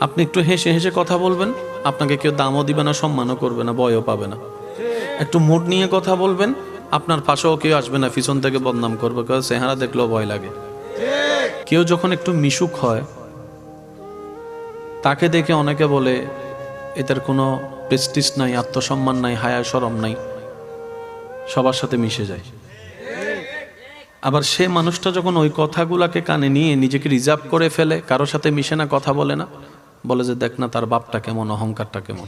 আপনি একটু হেসে হেসে কথা বলবেন। আপনাকে কেউ দামও দিবে না, সম্মানও করবে না ভয়ও পাবে না। একটু মুড নিয়ে কথা বলবেন। আপনার পাশেও কেউ আসবে না, পিছন থেকে বদনাম করবে, কেউ চেহারা দেখলেও ভয় লাগে। কেউ যখন একটু মিশুক হয়, তাকে দেখে অনেকে বলে, এদের কোনো প্রেস্টিস নাই, আত্মসম্মান নাই, হায়া সরম নাই। সবার সাথে মিশে যায়। আবার সে মানুষটা যখন ওই কথাগুলাকে কানে নিয়ে নিজেকে রিজার্ভ করে ফেলে, কারোর সাথে মিশে না, কথা বলে না বলে যে, দেখ না, তার বাপটা কেমন, অহংকারটা কেমন?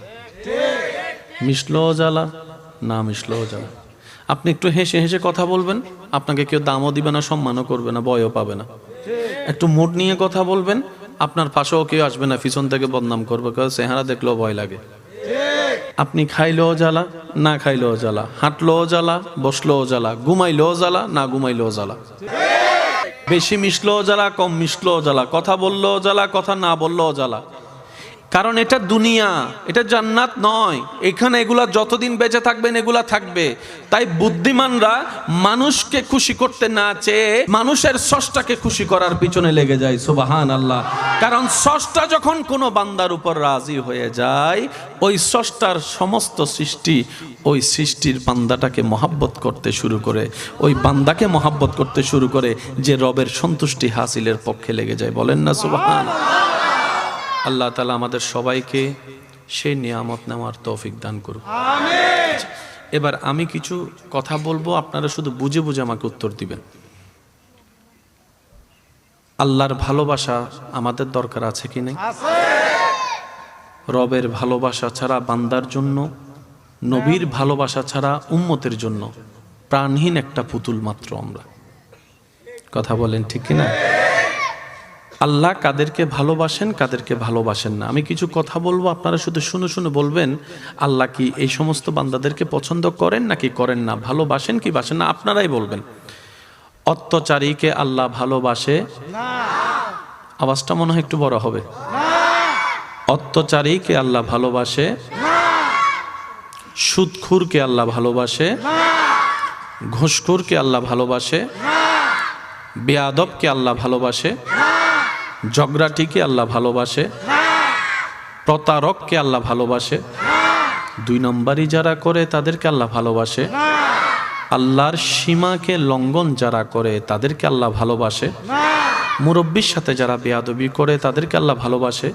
মিশলো জ্বালা, না মিশলো জ্বালা। আপনি একটু হেসে হেসে কথা বলবেন, আপনাকে কেউ দামও দিবে না, সম্মানও করবে না ভয়ও পাবে না। একটু মুড নিয়ে কথা বলবেন, আপনার পাশেও কেউ আসবে না, পিছন থেকে বদনাম করবে, কেউ চেহারা দেখলেও ভয় লাগে। আপনি খাইলেও জ্বালা, না খাইলেও জ্বালা হাঁটলেও জ্বালা বসলেও জ্বালা ঘুমাইলেও জ্বালা, না ঘুমাইলেও জ্বালা। বেশি মিশলেও জ্বালা, কম মিশলেও জ্বালা, কথা বললেও জ্বালা, কথা না বললেও জ্বালা। কারণ এটা দুনিয়া, এটা জান্নাত নয়। এখানে এগুলা যতদিন বেঁচে থাকবেন, এগুলা থাকবে। তাই বুদ্ধিমানরা মানুষকে খুশি করতে না চেয়ে মানুষের সষ্টাকে খুশি করার পিছনে লেগে যায় সুবাহান আল্লাহ কারণ সষ্টা যখন কোনো বান্দার উপর রাজি হয়ে যায়, ওই সষ্টার সমস্ত সৃষ্টি ওই সৃষ্টির বান্দাটাকে মহাব্বত করতে শুরু করে। ওই বান্দাকে মহাব্বত করতে শুরু করে যে রবের সন্তুষ্টি হাসিলের পক্ষে লেগে যায়। বলেন না সুবাহান আল্লাহ তালা আমাদের সবাইকে সেই নিয়ামত নেওয়ার তৌফিক দান করুক। এবার আমি কিছু কথা বলব আপনারা শুধু বুঝে বুঝে আমাকে উত্তর দিবেন। আল্লাহর ভালোবাসা আমাদের দরকার আছে কি নেই? রবের ভালোবাসা ছাড়া বান্দার জন্য নবীর ভালোবাসা ছাড়া উম্মতের জন্য প্রাণহীন একটা পুতুল মাত্র আমরা। কথা বলেন ঠিক কিনা? আল্লাহ কাদেরকে ভালোবাসেন কাদেরকে ভালোবাসেন না। আমি কিছু কথা বলব, আপনারা শুধু শুনে শুনে বলবেন, আল্লাহ কি এই সমস্ত বান্দাদেরকে পছন্দ করেন নাকি করেন না? ভালোবাসেন কি বাসেন না? আপনারাই বলবেন। অত্যাচারীকে আল্লাহ ভালোবাসে? আওয়াজটা মনে হয় একটু বড় হবে। অত্যাচারীকে আল্লাহ ভালোবাসে? সুদখুরকে আল্লাহ ভালোবাসে? ঘুষখুরকে আল্লাহ ভালোবাসে? বেয়াদবকে আল্লাহ ভালোবাসে? ঝগড়াটিকে আল্লাহ ভালোবাসে, প্রতারককে আল্লাহ ভালোবাসে, দুই নম্বরই যারা করে তাদেরকে আল্লাহ ভালোবাসে, আল্লাহর সীমাকে লঙ্ঘন যারা করে তাদেরকে আল্লাহ ভালোবাসে, মুরব্বীর সাথে যারা বেয়াদবি করে তাদেরকে আল্লাহ ভালোবাসে,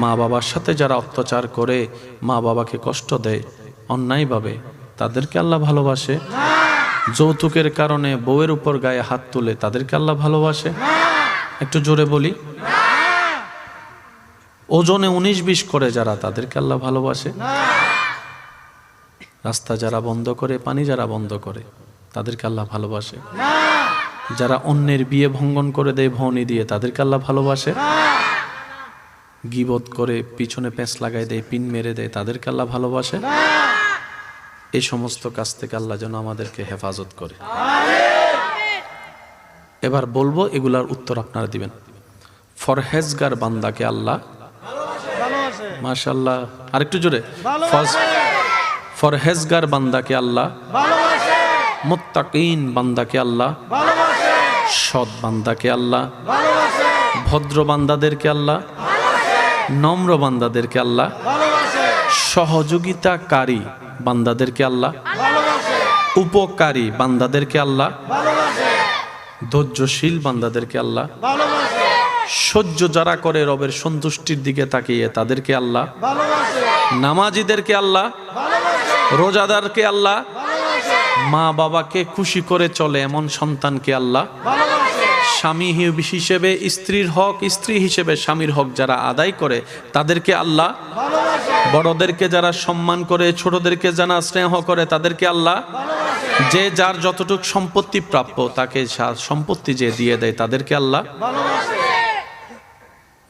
মা বাবার সাথে যারা অত্যাচার করে মা বাবাকে কষ্ট দেয়, অন্যায়ভাবে তাদেরকে আল্লাহ ভালোবাসে, যৌতুকের কারণে বউয়ের উপর গায়ে হাত তুলে তাদেরকে আল্লাহ ভালোবাসে একটু জোরে বলি। ওজনে উনিশ বিশ করে যারা, তাদেরকে আল্লাহ ভালোবাসে। রাস্তা যারা বন্ধ করে, পানি যারা বন্ধ করে, তাদেরকে আল্লাহ ভালোবাসে। যারা অন্যের বিয়ে ভঙ্গন করে দেয়, ভনি দিয়ে, তাদেরকে আল্লাহ ভালোবাসে। গিবত করে পিছনে পেঁচ লাগাই দেয়, পিন মেরে দেয়, তাদেরকে আল্লাহ ভালোবাসে। এই সমস্ত কাজ থেকে আল্লাহ যেন আমাদেরকে হেফাজত করে। এবার বলব এগুলার উত্তর আপনারা দিবেন। ফরহেজগার বান্দাকে আল্লাহ মাশাল্লাহ আরেকটু জোরে। ফরহেজগার বান্দাকে আল্লাহ মোত্তাকিন বান্দাকে আল্লাহ সৎ বান্দাকে আল্লাহ ভদ্র বান্দাদেরকে আল্লাহ নম্র বান্দাদেরকে আল্লাহ সহযোগিতাকারী বান্দাদেরকে আল্লাহ উপকারী বান্দাদেরকে আল্লাহ ধৈর্যশীল বান্দাদেরকে আল্লাহ সহ্য যারা করে রবের সন্তুষ্টির দিকে তাকিয়ে তাদেরকে আল্লাহ নামাজিদেরকে আল্লাহ রোজাদারকে আল্লাহ মা বাবাকে খুশি করে চলে এমন সন্তানকে আল্লাহ স্বামী হিসেবে স্ত্রীর হক স্ত্রী হিসেবে স্বামীর হক যারা আদায় করে তাদেরকে আল্লাহ বড়দেরকে যারা সম্মান করে, ছোটদেরকে যারা স্নেহ করে, তাদেরকে আল্লাহ যে যার যতটুক সম্পত্তি প্রাপ্য, তাকে সম্পত্তি যে দিয়ে দেয়, তাদেরকে আল্লাহ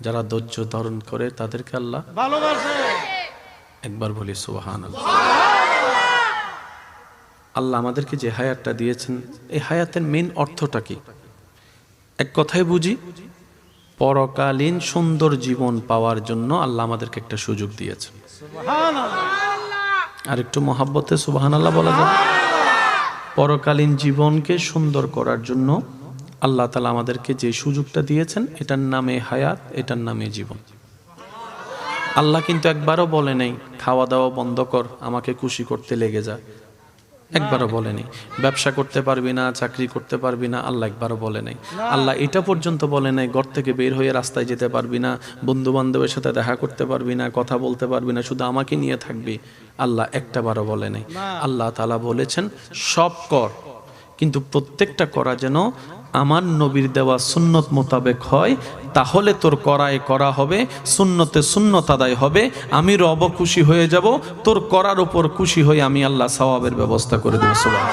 যারা ধৈর্য ধারণ করে, তাদেরকে আল্লাহ একবার বলি সুবাহান আল্লাহ আমাদেরকে যে হায়াতটা দিয়েছেন, এই হায়াতের মেন অর্থটা কি? এক কথায় বুঝি, পরকালীন সুন্দর জীবন পাওয়ার জন্য আল্লাহ আমাদেরকে একটা সুযোগ দিয়েছেন। আর একটু মহাব্বতে সুবাহান আল্লাহ বলা যায়। পরকালীন জীবনকে সুন্দর করার জন্য আল্লাহ তালা আমাদেরকে যে সুযোগটা দিয়েছেন এটার নামে হায়াত এটার নামে জীবন। আল্লাহ কিন্তু একবারও বলে নেই খাওয়া দাওয়া বন্ধ কর আমাকে খুশি করতে লেগে যা। একবারও বলেনি নেই। ব্যবসা করতে পারবি না চাকরি করতে পারবি না আল্লাহ একবারও বলে নাই। আল্লাহ এটা পর্যন্ত বলে নাই ঘর থেকে বের হয়ে রাস্তায় যেতে পারবি না বন্ধু বান্ধবের সাথে দেখা করতে পারবি না কথা বলতে পারবি না শুধু আমাকে নিয়ে থাকবি। আল্লাহ একটা বারও বলে নাই। আল্লাহ তালা বলেছেন সব কর কিন্তু প্রত্যেকটা করা যেন আমার নবীর দেওয়া সুন্নত মোতাবেক হয়, তাহলে তোর করায় করা হবে, সুন্নতে সুন্নত আদায় হবে, আমি রব খুশি হয়ে যাব, তোর করার উপর খুশি হয়ে আমি আল্লাহ সওয়াবের ব্যবস্থা করে দেবো সবাই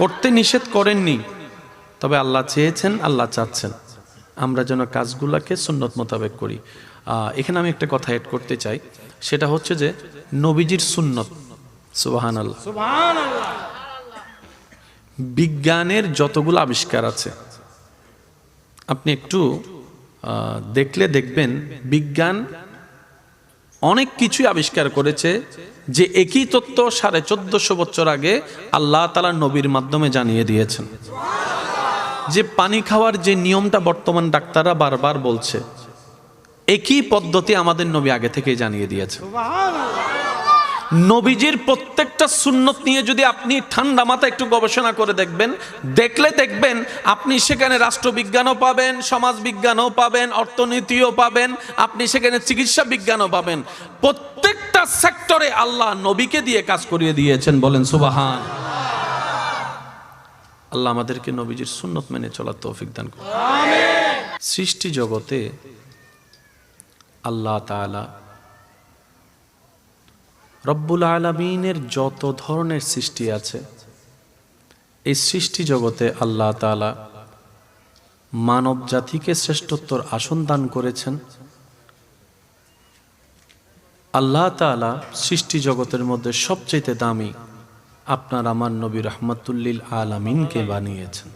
করতে নিষেধ করেননি, তবে আল্লাহ চেয়েছেন, আল্লাহ চাচ্ছেন। আমরা যেন কাজগুলোকে সুন্নত মোতাবেক করি। এখানে আমি একটা কথা এড করতে চাই, সেটা হচ্ছে যে নবীজির সুন্নত সুবাহান আল্লাহ বিজ্ঞানের যতগুলো আবিষ্কার আছে, আপনি একটু দেখলে দেখবেন বিজ্ঞান অনেক কিছুই আবিষ্কার করেছে যে একই তত্ত্ব সাড়ে চোদ্দশো বছর আগে আল্লাহ তালা নবীর মাধ্যমে জানিয়ে দিয়েছেন। যে পানি খাওয়ার যে নিয়মটা বর্তমান ডাক্তাররা বারবার বলছে, একই পদ্ধতি আমাদের নবী আগে থেকেই জানিয়ে দিয়েছে নবীজির প্রত্যেকটা সুন্নত নিয়ে যদি আপনি ঠান্ডা মাথা একটু গবেষণা করে দেখবেন দেখলে দেখবেন আপনি সেখানে রাষ্ট্রবিজ্ঞানও পাবেন সমাজ বিজ্ঞানও পাবেন অর্থনীতিও পাবেন আপনি সেখানে চিকিৎসা বিজ্ঞানও পাবেন। প্রত্যেকটা সেক্টরে আল্লাহ নবীকে দিয়ে কাজ করিয়ে দিয়েছেন বলেন সুবাহান। আল্লাহ আমাদেরকে নবীজির সুন্নত মেনে চলার তৌফিক দান করুন। সৃষ্টি জগতে আল্লাহ তাআলা রব্বুল আলমিনের যত ধরনের সৃষ্টি আছে, এই সৃষ্টি জগতে আল্লাহ তাআলা মানব জাতিকে শ্রেষ্ঠত্বর আসন দান করেছেন। আল্লাহ তাআলা সৃষ্টি জগতের মধ্যে সবচেয়ে দামি আপনার আমার নবী রহমতুল্লিল আলামিনকে বানিয়েছেন।